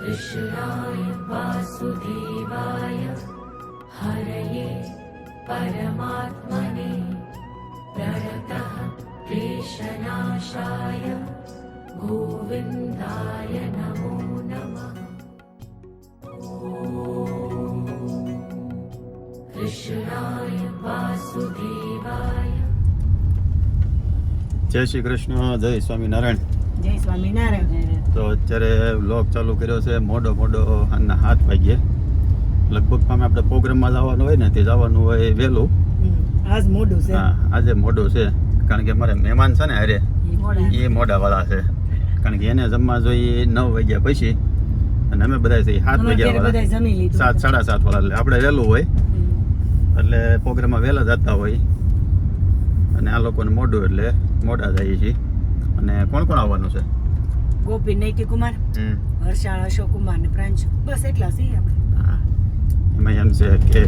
कृष्णाय वासुदेवाय हरये परमात्मने प्रणतः क्लेशनाशाय गोविन्दाय नमो नमः कृष्णाय वासुदेवाय જય શ્રી કૃષ્ણ જય સ્વામિનારાયણ જય સ્વામિનારાયણ. તો અત્યારે વ્લોગ ચાલુ કર્યો છે મોડો મોડો સાંજના હાથ વાગ્યે. લગભગ પામે આપણે પ્રોગ્રામમાં જવાનું હોય ને તે જવાનું હોય વહેલું. આજ મોડું છે. હા આજે મોડું છે કારણ કે અમારે મહેમાન છે ને અરે એ મોડાવાળા છે. કારણ કે એને જમવા જોઈએ નવ વાગ્યા પછી અને અમે બધા છે સાત વાગ્યા વાળા સાત સાડા સાત વાળા એટલે આપણે વહેલું હોય. એટલે પ્રોગ્રામમાં વહેલા જતા હોય. અને આ લોકોને મોડું એટલે મોડા જઈએ છીએ. અને કોણ કોણ આવવાનું છે? ગોપી નૈતિ કુમાર હમ. હર્ષાળ અશોક કુમાર ને પ્રાંશુ. બસ એટલા છીએ આપણે. હા. એમાં એમ છે કે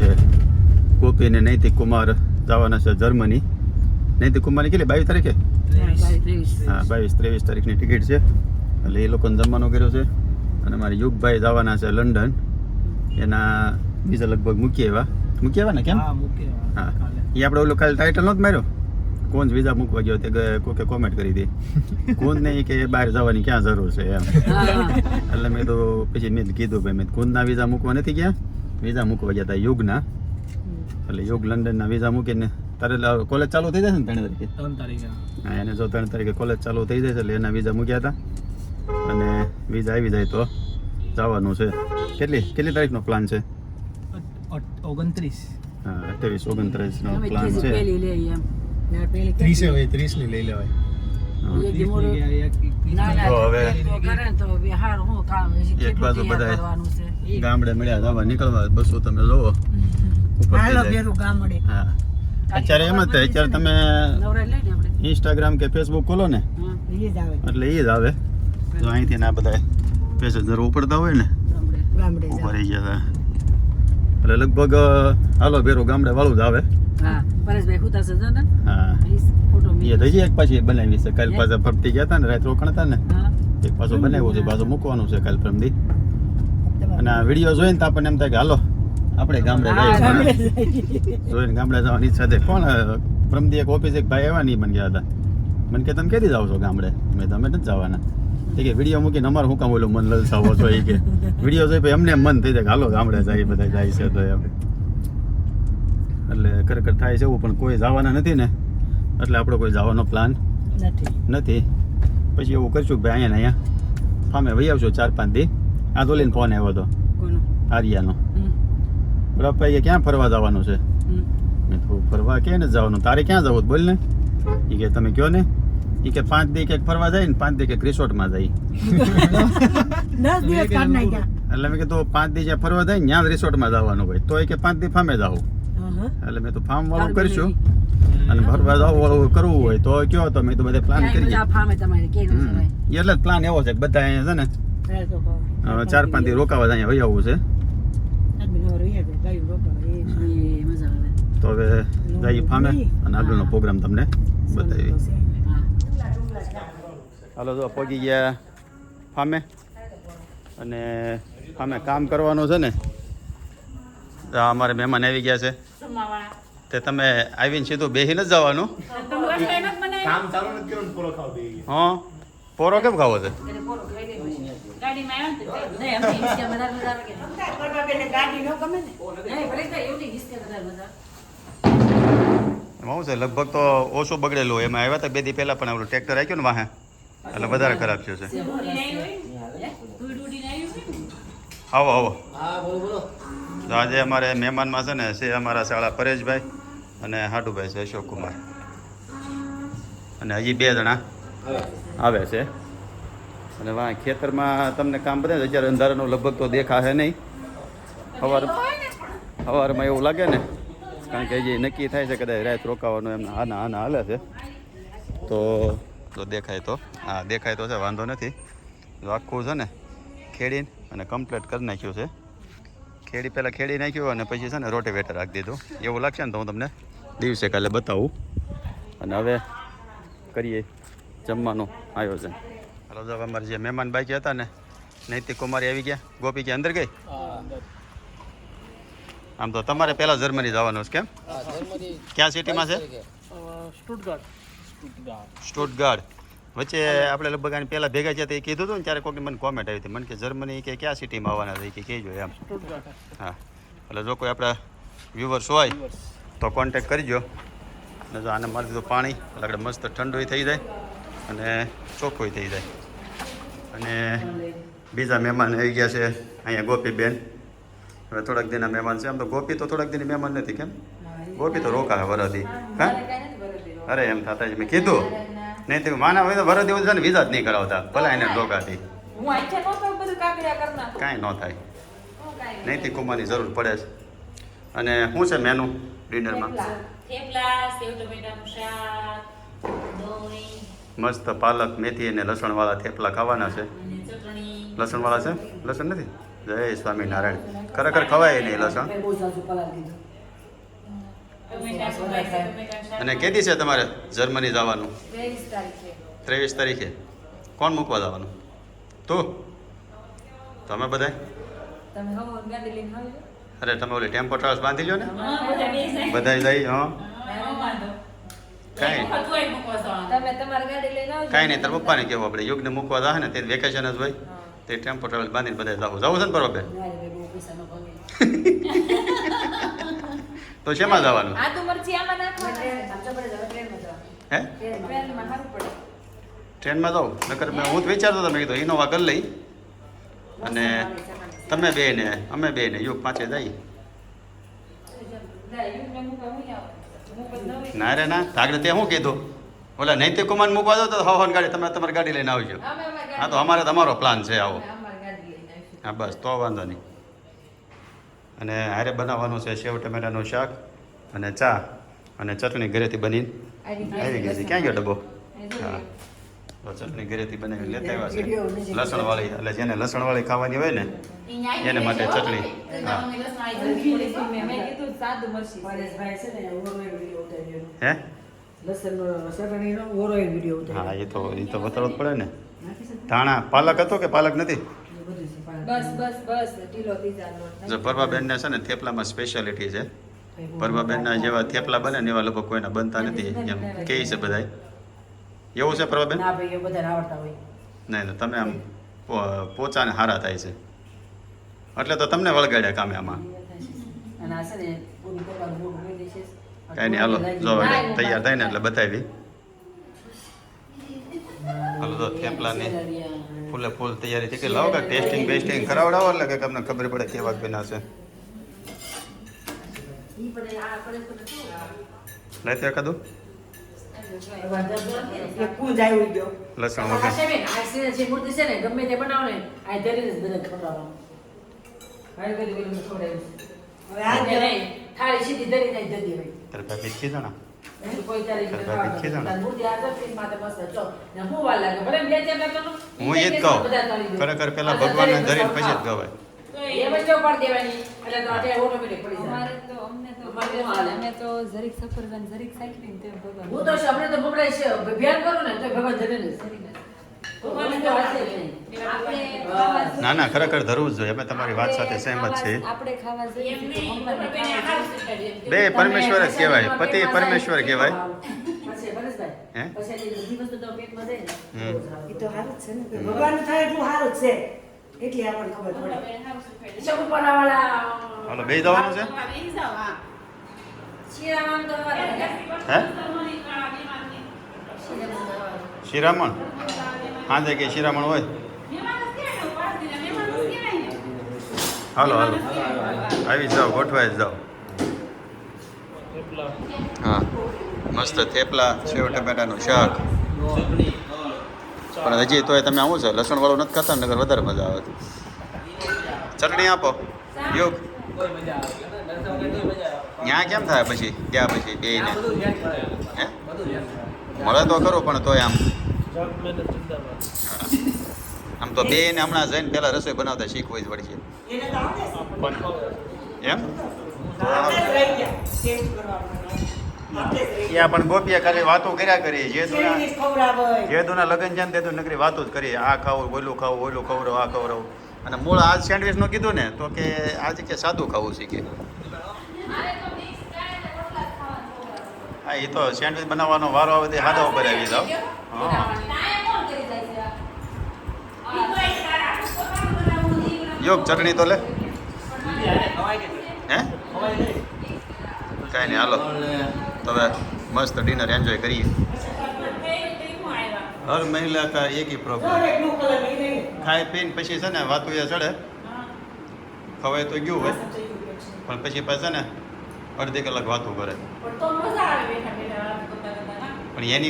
ગોપી ને નૈતિક કુમાર જવાના છે જર્મની. નૈતિક કુમારની કેટલી? બાવીસ તારીખે? હા બાવીસ. ત્રેવીસ તારીખની ટિકિટ છે. એટલે એ લોકોને જમવાનો કર્યો છે. અને મારે યુગભાઈ જવાના છે લંડન. એના બીજા લગભગ મૂકી આવ્યા. મૂકી આવ્યા ને કેમ? હા એ આપણે ઓલું કાલે ટાઇટલ નહોતું માર્યો? કોણ વિઝા મૂકવા ગયો તે કોકે કોમેન્ટ કરી હતી કોણ નહીં કે બહાર જવાની ક્યાં જરૂર છે એમ. એટલે મેં તો પછી મેં કીધું ભાઈ મેં કુંદના વિઝા મૂકવા નથી ગયા? વિઝા મૂકવા ગયા હતા યુગના. એટલે યુગ લંડનના વિઝા મૂકીને તારે કોલેજ ચાલુ થઈ જશે ને ત્રણ તારીખે? ત્રણ તારીખે હા. એને જો ત્રણ તારીખે કોલેજ ચાલુ થઈ જાય એટલે એના વિઝા મૂક્યા હતા અને વિઝા આવી જાય તો જવાનું છે. કેટલી કેટલી તારીખનો પ્લાન છે? ઓગણત્રીસ. હા અઠ્યાવીસ ઓગણત્રીસનો પ્લાન છે. ત્રીસે હોય ત્રીસની લઈ લેવાય. તો હવે એક બાજુ બધાય ગામડે મળ્યા જવા નીકળવા બસો તમે જોવો ઉપર હાલો થઈ જાય. બેરું ગામડે. હા. અત્યારે એમ જ થાય અત્યારે તમે ઇન્સ્ટાગ્રામ કે ફેસબુક ખોલો ને. એટલે એ જ આવે. તો અહીંથી ના બધા પેસેન્જર ઉપડતા હોય ને ઉપર ઊભા રહી ગયા હતા. એટલે લગભગ હાલો ભેરું ગામડે વાળું જ આવે. હા. એ તો હજી એક પાછી બનાવી છે. કાલ પાછા ફરતી ગયા હતા ને રાત રોકાણ ને એક પાછું બનાવ્યું છે પાછું મૂકવાનું છે કાલ પરમદી અને આ વીડિયો જોઈને તો આપણને એમ થાય કે હાલો આપણે ગામડે જઈએ. જોઈને ગામડે જવાની ઈચ્છા છે કોણ પરમદી એક ઓફિસ એક ભાઈ આવ્યા નહીં મને ગયા હતા. મને કે તમે કેદી જાવ છો ગામડે? મેં તમે નથી જવાના. એ કે વીડિયો મૂકીને અમારે શું કામ ઓલું મન લલસાવો છો? એ કે વીડિયો જોઈ પછી અમને મન થઈ જાય હાલો ગામડે જાય બધા જાય છે તો એમ. એટલે ખરેખર થાય છે એવું પણ કોઈ જવાના નથી ને. એટલે આપણો કોઈ જવાનો પ્લાન નથી. પછી એવું કરશું કે ભાઈ અહીંયા અહીંયા. ફામે વહી આવશું ચાર પાંચ દી. આ તો લઈને ફોન આવ્યો હતો આર્યાનો. બરાબર ભાઈ ક્યાં ફરવા જવાનું છે? મેં તો ફરવા કે ને જવાનું? તારે ક્યાં જવું બોલ ને. એ કે તમે કહો ને? એ કે પાંચ દી ક્યાંક ફરવા જાય ને પાંચ દી ક્યાંક રિસોર્ટમાં જાય. એટલે મેં કીધું પાંચ દી જ્યાં ફરવા જાય ને ત્યાં રિસોર્ટમાં જવાનું હોય. તો એ કે પાંચ દી ફામે જાવ. એટલે મેં તો ફાર્મ વાળું કરશું. અને જવું વાળું કરવું હોય તો કયો તો મેં તો બધે પ્લાન કરીએ. એટલે જ પ્લાન એવો છે કે બધા અહીંયા છે ને. હવે ચાર પાંચ દિવસ રોકાવા જ અહીંયા વહી આવવું છે. આદમી નવરો અહીંયા જાય, ગાયું રોકાવા, એ તો હવે જઈએ ફામે અને આગળનો પ્રોગ્રામ તમને બતાવી હાલો તો પહોંચી ગયા ફામે અને ફામે કામ કરવાનું છે ને. તો અમારે મહેમાન આવી ગયા છે. તે તમે આવીને સીધું બેસી નથી જવાનું કામ ચાલુ નથી ખાવ હા? પોરો કેમ ખાવો છે? ગાડી ન ગમે ને. એમાં શું છે લગભગ તો ઓછું બગડેલું એમાં આવ્યા હતા બે દી પહેલાં પણ ઓલું ટ્રેક્ટર રાખ્યું ને વાહે. એટલે વધારે ખરાબ થયો છે. આવો આવો તો આજે અમારે મહેમાનમાં છે ને, છે અમારા શાળા પરેશભાઈ અને હાટુભાઈ છે અશોક કુમાર અને હજી બે જણા આવે છે. અને વાહ, ખેતરમાં તમને કામ બધે. અત્યારે અંધારાનું લગભગ તો દેખાશે નહીં. સવાર સવારમાં એવું લાગે ને, કારણ કે હજી નક્કી થાય છે કદાચ રાત રોકાવાનું એમને આના આના હાલે છે. તો તો દેખાય તો. હા, દેખાય તો છે, વાંધો નથી. આખું છે ને, ખેડીને અને કમ્પ્લીટ કરી નાખ્યું છે. ખેડી પહેલાં ખેડી નાખ્યું અને પછી છે ને રોટેવેટર રાખી દીધું. એવું લાગશે ને તો હું તમને દિવસે કાલે બતાવું. અને હવે કરીએ જમવાનું આયોજન. હલો જો અમારે જે મહેમાન બાકી હતા ને નૈતિક કુમારી આવી ગયા. ગોપી કે અંદર ગઈ? આમ તો તમારે પહેલાં જર્મની જવાનું છે કેમ? જર્મની ક્યાં સિટીમાં છે? સ્ટુટગાર્ડ સ્ટુટગાર્ડ વચ્ચે આપણે લગભગ આની પહેલાં ભેગા થયા એ કીધું હતું ને, ત્યારે કોઈક મને કોમેન્ટ આવી હતી. મને કે જર્મની કે ક્યાં સિટીમાં આવવાના થઈ કે કહેજો એમ. હા. એટલે જો કોઈ આપણા વ્યુવર્સ હોય, તો કોન્ટેક કરજો. અને જો આને મારી દીધું પાણી, એટલે આપણે મસ્ત ઠંડુ થઈ જાય અને ચોખ્ખું થઈ જાય. અને બીજા મહેમાન આવી ગયા છે અહીંયા ગોપીબેન. હવે થોડાક દિનના મહેમાન છે. આમ તો ગોપી તો થોડાક દિનની મહેમાન નથી, કેમ? ગોપી તો રોકા વરદી હા? અરે, એમ થતા જ મેં કીધું. નહીં તો માના હોય તો ભરો દેવું છે ને વિઝા જ નહીં કરાવતા ભલા એને નાખું. કાંઈ ન થાય. નહીં. કાંઈ કુમારની જરૂર પડે છે. અને શું છે મેનુ ડિનરમાં થેપલા. થેપલા સેવ ટમેટાનું શાક દહીં. મસ્ત પાલક મેથી અને લસણવાળા થેપલા ખાવાના છે. લસણવાળા છે? લસણ નથી? જય સ્વામિનારાયણ. ખરેખર ખવાય નહીં લસણ. અને કેદી છે તમારે જર્મની જવાનું? ત્રેવીસ તારીખે. કોણ મૂકવા જવાનું? તું? તમે બધાય? તમે હવો ગાડી લઈને આવજો અરે તમે ઓલી ટેમ્પો ટ્રાવેલ્સ બાંધી લો ને? બધા બધાય જઈ હા. કઈ કઈ કાંઈ એક વખત હોય મૂકવા જવાનું. તમે તમારી ગાડી લઈને આવજો. કાંઈ નહીં તાર પપ્પાને કેવું આપણે યુગને મૂકવા જાય ને તે વેકેશન જ હોય. તે ટેમ્પો ટ્રાવેલ્સ બાંધીને બધા જવું જવું છે ને બરોબર મારી ભાઈ બહુ પૈસા ન ભાગે તો શેમાં જવાનું? આદુ મરચી આમાં નાખવાના ટ્રેનમાં જવા હે? ટ્રેનમાં સારું પડે. ટ્રેનમાં જાઉં? નકર મેં હું જ વિચારતો હતો મેં કીધું ઇનોવા કરી લઈ. અને તમે બે ને અમે બે ને યુગ પાંચે નવી- ના રે ના આગળ તે શું કીધું? ઓલા નૈતિક કુમાર મૂકવા દો તો હવન ગાડી તમે તમારી ગાડી લઈને આવજો. હા તો અમારે તમારો પ્લાન છે આવો. હા બસ તો વાંધો નહીં. અને હારે બનાવવાનું છે સેવ ટમેટાનું શાક અને ચા અને ચટણી ઘરેથી બનીને આવી ગઈ છે. ક્યાં ગયો ડબ્બો? હા. તો ચટણી ઘરેથી બનાવી લેતા આવ્યા છે. લસણવાળી એટલે જેને લસણવાળી ખાવાની હોય ને એને માટે ચટણી. હા. હા? હે એ તો એ તો બતાવવું પડે ને. ધાણા પાલક હતો કે પાલક નથી. બસ બસ બસ. ઢીલો પીઝા લોટ જો પરવાબેનને છે ને થેપલામાં સ્પેશિયાલિટી છે. પરવાબેનના જેવા થેપલા બને ને એવા લોકો કોઈને બનતા નથી. એમ કહે છે. બધાય? એવું છે પરવાબેન ના ભાઈ એ બધાને આવડતા હોય. નહીં તો તમે આમ પો- પોચાને હારા થાય છે. એટલે તો તમને વળગાડ્યા કામે આમાં. ને કાંઈ નહીં હાલો જો તૈયાર થાય ને એટલે બતાવી. હાલો તો થેપલાની ફૂલે ફૂલ તૈયારી થઈ કે લાવો કે ટેસ્ટિંગ બેસ્ટિંગ કરાવડાવો એટલે કે તમને ખબર પડે કેવા બના છે? લઈ તો એકાદું લસણ વગર છે છે છે. તારે ભાભી ખાવાનું. ને. હું? એ જ બધા કહું ખરેખર પેલા ભગવાનને ધરીને પછી જ ગવાય. જરીક સફરજન જરીક સાયકલિંગ તે ભગવાન હું તો હમણાં તો બબડાય છે. ધ્યાન કરું ને તો ભગવાન ધરીને ના ના ખરેખર ધરવું જ જોઈએ. અમે તમારી વાત સાથે સહેમત છીએ. બે પરમેશ્વર જ કહેવાય. પતિ પરમેશ્વર કહેવાય. હે? હાલો બે દવાનું છે? હા. શિરામણ? સાંજે કે શિરામણ હોય. હાલો હાલો. આવી જાઓ, ગોઠવાઈ જ જાઓ. હા, મસ્ત થેપલા, સેવ ટમેટાનું શાક. પણ હજી તોય તમે આવું છે, લસણવાળું નથી ખાતા નગર વધારે મજા આવે ચટણી આપો. યોગ. ત્યાં કેમ થાય પછી? ત્યાં પછી બે ને હે? મળે તો ખરું, પણ તોય આમ આમ તો બે ને હમણાં જઈને પેલા રસોઈ બનાવતા શીખવું જ પડશે. એને તો આવડે છે. આપણને ખબર એમ? આવડે જ રહી ગયા. ટેસ્ટ કરવા માટે. એ પણ ગોપીએ ખાલી વાતો કર્યા કરી જે તું જે તું લગ્ન છે ને તે તું નકરી વાતો જ કરી આ ખાવું ઓલું ખાવું ઓલું ખવડાવું આ ખવડાવ. અને મૂળ આ સેન્ડવિચનું કીધું ને તો કે આજે કે સાદું ખાવું શીખે. હા એ તો સેન્ડવિચ બનાવવાનો વારો આવે તે સાદા ઉપર આવી જાવ હા. યોગ ચટણી તો લે. હે? કાંઈ નહીં હાલો. તમે મસ્ત ડિનર એન્જોય કરીએ. હર મહિલા કા એક ही પ્રોબ્લેમ ખાઈ પીને પછી છે ને વાતું એ ચડે. ખવાય તો ગયું હોય. પણ પછી પાછા ને અડધી કલાક વાતો કરે. પણ એની મજા આવે બેઠા બેઠા વાત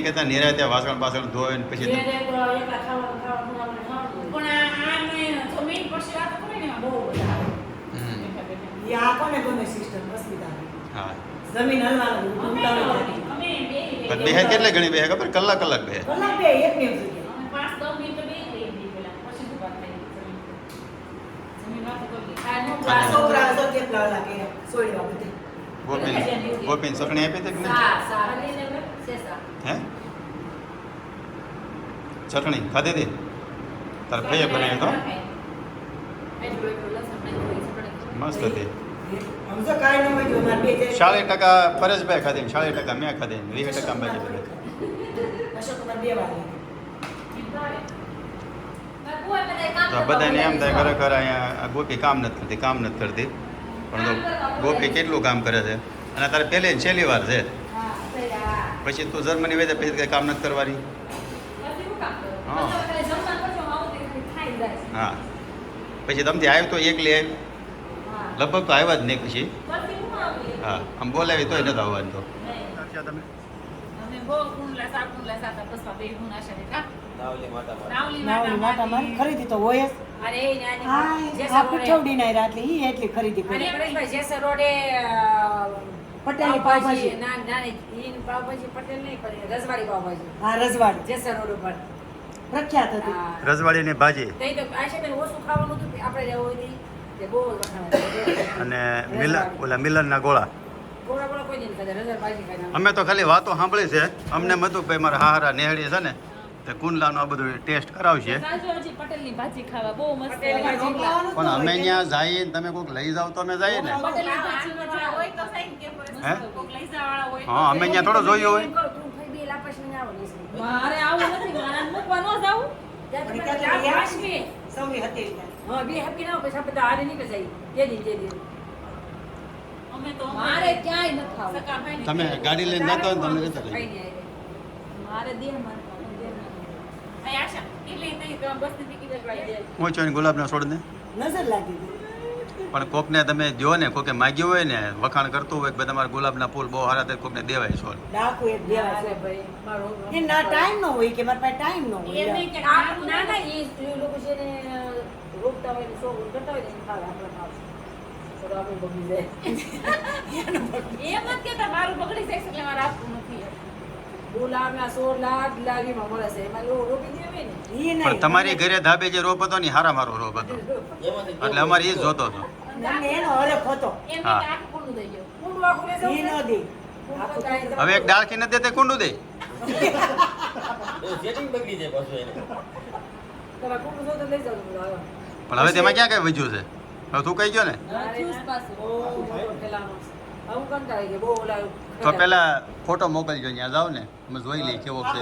કરતા નિરાતે વાસણ પાસણ ધોય ને પછી બે કેટલે ઘણી બે ખબર? કલાક કલાક બે. કલાક બે એક મિનિટ આ છોકરા તો કેટલા ઓલા કે સોળી બાબતે ગોપીન ગોપીન ચટણી આપી હતી કે હે ચટણી ખાધી હતી? તારે ભાઈએ બનાવી તો? મસ્ત હતી. ચાલીસ ટકા પરેશભાઈ ખાધી ચાલીસ ટકા મેં ખાધી વીસ ટકા વાર તો બધાને એમ થાય ખરેખર અહીંયા આ ગોપી કામ નથી કરતી કામ નથી કરતી. પણ તો ગોપી કેટલું કામ કરે છે? અને તારે પહેલી છેલ્લી વાર છે. પછી તું જર્મની વેચે પછી કંઈ કામ નથી કરવાની? હા. હા. પછી તમથી આવ્યું તો એકલી આવી? લગભગ તો આવ્યા જ નહીં પછી. હા. આમ બોલાવી તોય નથી આવવાનું તો. તમે નાવલી માતા પર નાવલી નાવલી માતા મારી. ખરીદી તો હોય જ. અરે એ નાની હા જેસર આ રોડે- પીઠવડી ના રાતલી ઈ એટલી ખરીદી કરી. જેસર રોડે અ, પાવભાજી. પાવભાજી. ના ઈન પાવભાજી પટેલ નહીં પણ રજવાડી પાવભાજી. હા રજવાડી. જેસર રોડ ઉપર. પ્રખ્યાત હતી. હા. રજવાડીની ભાજી. તઈ તો આશાબેન ઓછું ખાવાનું હતું આપણે રહેવું હોય તે બહુ અને મિલન ઓલા મિલનના ગોળા. ગોળા અમે તો ખાલી વાતો સાંભળી છે. અમને મતું કે મારા હારા નેહડી છે ને તે કુંડલાનો આ બધું ટેસ્ટ કરાવશે. પટેલની ભાજી ખાવા બહુ મસ્ત પટેલની ભાજી ભાજી. પણ અમે ત્યાં જઈએ તમે કોઈક લઈ જાવ તો અમે જઈએ ને. હે? કોક લઈ જાવાળા હોય હા અમે ત્યાં થોડો જોયું હોય. મારે આવું નથી મારે તમે. સૌની હતી હા, બે ના પછી હારે નીકળી. જે દી, જે દી. તમે ગાડી લઈને જતા હોય જતા આવી. મારે દેહ મારે ખાવું, દેહ મારે. આ આશા ને ગુલાબના છોડને? નજર લાગી પણ કોકને તમે જો ને કોકે માગ્યું હોય ને વખાણ કરતું હોય કે તમારા ગુલાબના ફૂલ બહુ સારા થાય કોકને દેવાય છોડ. ડાકુ એક દેવા છે. ભાઈ, ના ટાઈમ નો હોય કે મારા પાસે ટાઈમ નો હોય. કે ના, ના, ઈ લોકો છે ને, રોકતા હોય ને શોખ કરતા હોય ને એને આપણે ખાવું. તો તો આપણે બગડી જાય. એમ જ કેતા મારું બગડી જાય એટલે મારે આપવું નથી. ગુલાબના સોળ લાખ લાગીમાં મળે છે. એમાં લોકો રોકી ને. પણ તમારી ઘરે ધાબે જે રોપ હતો ને હારા મારો રોપ હતો. એટલે અમારે એ જ જોતો હતો. તમને એનો હરખ હતો. એમ હા. નહીં કે આખું કુંડું દઈ ગયો. કુંડું આખું લેશે ઈ ન દે. કુંડું તો કાંઈ હવે એક ડાળખી નથી તે કુંડું દે. પણ હવે તેમાં ક્યાં કઈ વધ્યું છે? હવે તું કહી ગયો ને. તો પેલા ફોટો મોકલજો ત્યાં જાવ ને. અમે જોઈ લઈએ કેવો છે.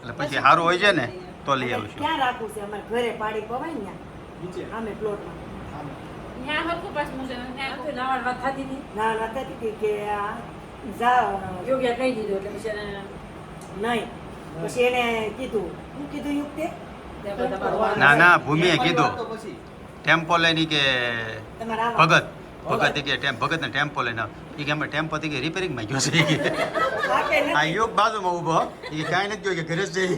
એટલે પછી સારું હોય છે ને. તો લઈ આવશું ક્યાં રાખવું છે? અમારે ઘરે પાડી પવાય ને નીચે. આમે પ્લોટમાં. ત્યાં પાછું છે ને ત્યાં તો નાવાડ વાત થતી હતી. ના નતા કીધી કે આ જા યોગ્ય કહી દીધો એટલે પછી નહીં. પછી એને કીધું. હું કીધું યુક્તે ના ના ભૂમિએ કીધું. વાત. ટેમ્પો લઈને કે ભગત. ભગત. કે ટેમ ભગત ને ટેમ્પો લઈને એ કે અમે ટેમ્પો થી કે રિપેરિંગમાં ગયો છે. આ યોગ બાજુમાં ઊભો. એ કાંઈ નથી ગયો કે ઘરે જ જઈ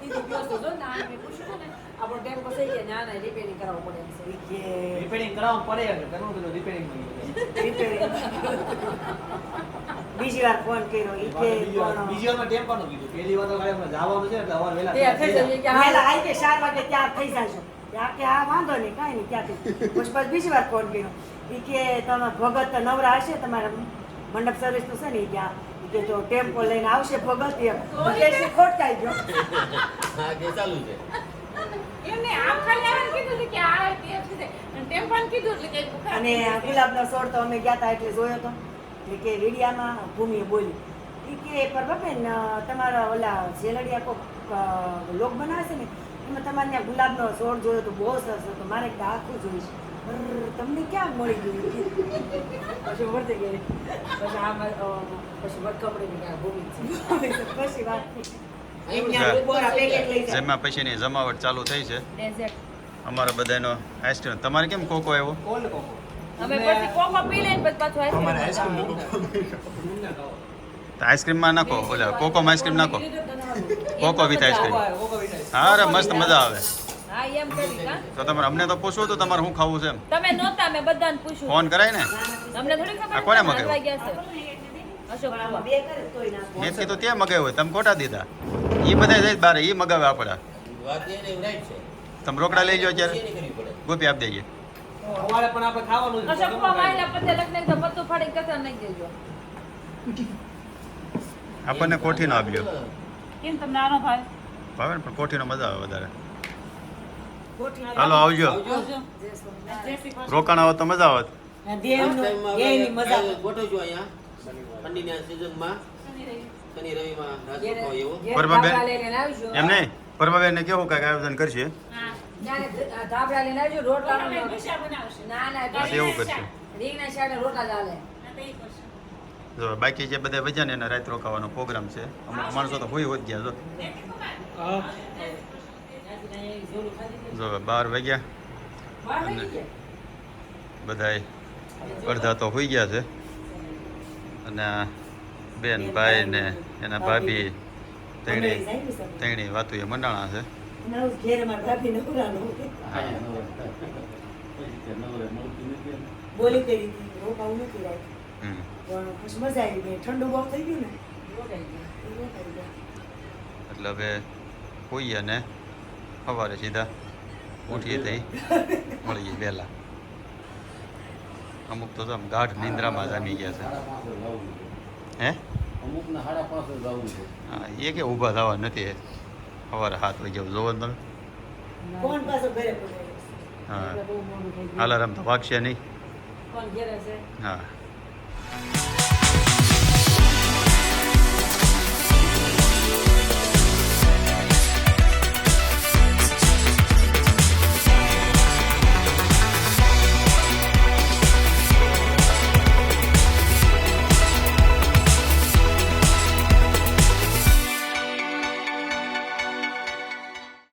દીદી ગયો તો જો ના મેં પૂછ્યું ને આપણો ટેમ્પો થઈ ગયા ના ના રિપેરિંગ કરાવવું પડે એમ છે. ઈ કે Repairing કરાવવું પડે એટલે ઘણું બધું repairing થઈ બીજી વાર ફોન કર્યો ઈ કે બીજી વાર- કોણ? બીજી કીધું? પહેલી વાર તો ખાલી આપણે જવાનું છે એટલે સવારે વહેલા થઈ કે કે વાગે જાશો ત્યાં કે આ વાંધો નહીં કાંઈ નહીં ત્યાંથી. પછી બીજી વાર ફોન કર્યો. ઈ કે તમે ભગત નવરા હશે તમારે મંડપ સર્વિસનું છે ને ઈ કે આ ઈ કે જો ટેમ્પો લઈને આવશે ભગત એમ. ઈ કે છે ખોટકાઈ ગયો. હા કે ચાલુ છે. એમને આમ ખાલી આવે કીધું કે આ KFC છે. અને ટેમ્પાને કીધું એટલે કે અને ગુલાબનો છોડ તો અમે ગયા હતા એટલે જોયો તો. એટલે કે રીડિયામાં ભૂમિએ બોલી. એ કે પરબાબેન તમારા ઓલા જેલડિયા કોક લોક બનાવે છે ને? એમાં તમારે ત્યાં ગુલાબનો છોડ જોયો તો બહુ સરસ હતો. મારે એક આખું જોઈશ. તમને ક્યાં મળી ગયું? પછી વર્તી ગઈ. પછી આમાં પછી વટકમડી ગયા ભૂમિ છે. પછી વાત જેમાં પછીની જમાવટ ચાલુ થઈ છે. અમારા બધાનો આઈસ્ક્રીમ તમારે કેમ કોકો આવ્યો અમે પછી કોકો પી લઈને પછી પાછું અમારે આઈસ્ક્રીમ આઈસ્ક્રીમમાં નાખો ઓલા કોકોમાં આઈસ્ક્રીમ નાખો. કોકો વિથ આઈસ્ક્રીમ હા અરે મસ્ત મજા આવે. એમ કરી કા તો તમારે અમને તો પૂછવું તો તમારે શું ખાવું છે એમ. તમે નહોતા મેં બધાને પૂછ્યું. ફોન કરાય ને? તમને થોડી ખબર કોને મગાવ્યો? ના મેં કીધું તે મગાવ્યું તમે ખોટા દીધા. એ બધા જાય બારે એ મગાવે આપડા. વાત એને રાઈટ છે તમે રોકડા લઈ લો અત્યારે. એની કરવી પડે ગોપી આપી દેજે. સવારે પણ આપણે ખાવાનું અશોક વાયલા પતે લખને તો પત્તું ફાડી કચરા નાખી દેજો. આપણને કોઠીનો આપ્યો. કેમ તમને આનો ભાવ? ભાવે ને પણ કોઠીનો મજા આવે વધારે. કોઠી હાલો આવજો. રોકાણ આવો તો મજા આવત હોય પરમાબેન? એમ નહીં? પરમાબેનને કેવું કાંઈક આયોજન કરશે. ના ના એવું કરશે. જો બાકી જે બધા વજન એના રાત રોકાવાનો પ્રોગ્રામ છે. અમુક માણસો તો હોય હોત ગયા જો. જો બાર વાગ્યા અને બધાય અડધા તો હોઈ ગયા છે. અને બેન ભાઈ ને એના ભાભી. તેણી તેણી વાતું એ મંડાણા છે. ઘેરમાં ભાભી નવરાનું બોલી કરી ઠંડુ બહુ થઈ ગયું ને? એટલે હવે હોઈએ ને સવારે સીધા ઉઠીએ થઈ મળીએ વહેલા. અમુક તો આમ ગાઢ નિંદ્રામાં જામી ગયા છે. હે? અમુકને સાડા પાંચ જવું છે. હા એ કે ઊભા થવા નથી સવારે હાથ વાગે જોવો ને તમે. કોણ પાછો ઘરે હા. અલાર્મ તો વાગશે નહીં. કોણ ઘેરે છે? હા.